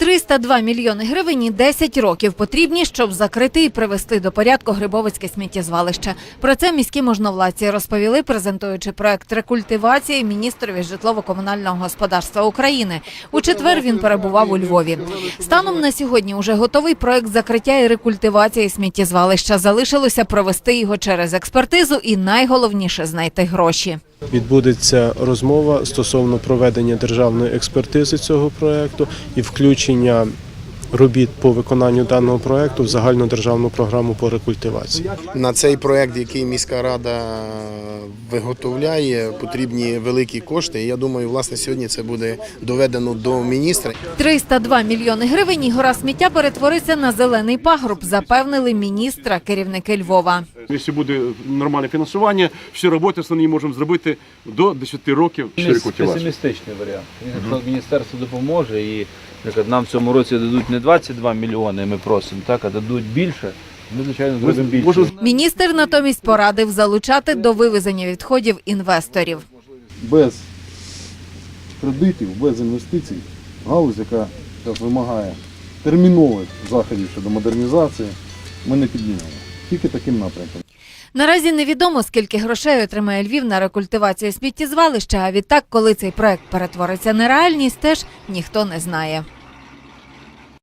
302 мільйони гривень і 10 років потрібні, щоб закрити і привести до порядку Грибовицьке сміттєзвалище. Про це міські можновладці розповіли, презентуючи проект рекультивації міністрові житлово-комунального господарства України. У четвер він перебував у Львові. Станом на сьогодні уже готовий проект закриття і рекультивації сміттєзвалища. Залишилося провести його через експертизу і найголовніше знайти гроші. Відбудеться розмова стосовно проведення державної експертизи цього проекту і включення робіт по виконанню даного проекту в загальну державну програму по рекультивації. На цей проект, який міська рада виготовляє, потрібні великі кошти. І я думаю, власне, сьогодні це буде доведено до міністра. 302 мільйони гривень і гора сміття перетвориться на зелений пагорб, запевнили міністра керівники Львова. Якщо буде нормальне фінансування, всі роботи основні можемо зробити до 10 років. Песимістичний варіант. Якщо Міністерство допоможе і наприклад, нам в цьому році дадуть не 22 мільйони, ми просимо, так, а дадуть більше. Ми, звичайно, зробимо більше. Міністр натомість порадив залучати до вивезення відходів інвесторів. без кредитів, без інвестицій, галузь, яка зараз вимагає термінових заходів щодо модернізації, ми не піднімемо. Тільки таким напрямком. Наразі невідомо, скільки грошей отримає Львів на рекультивацію сміттєзвалища. А відтак, коли цей проект перетвориться на реальність, теж ніхто не знає.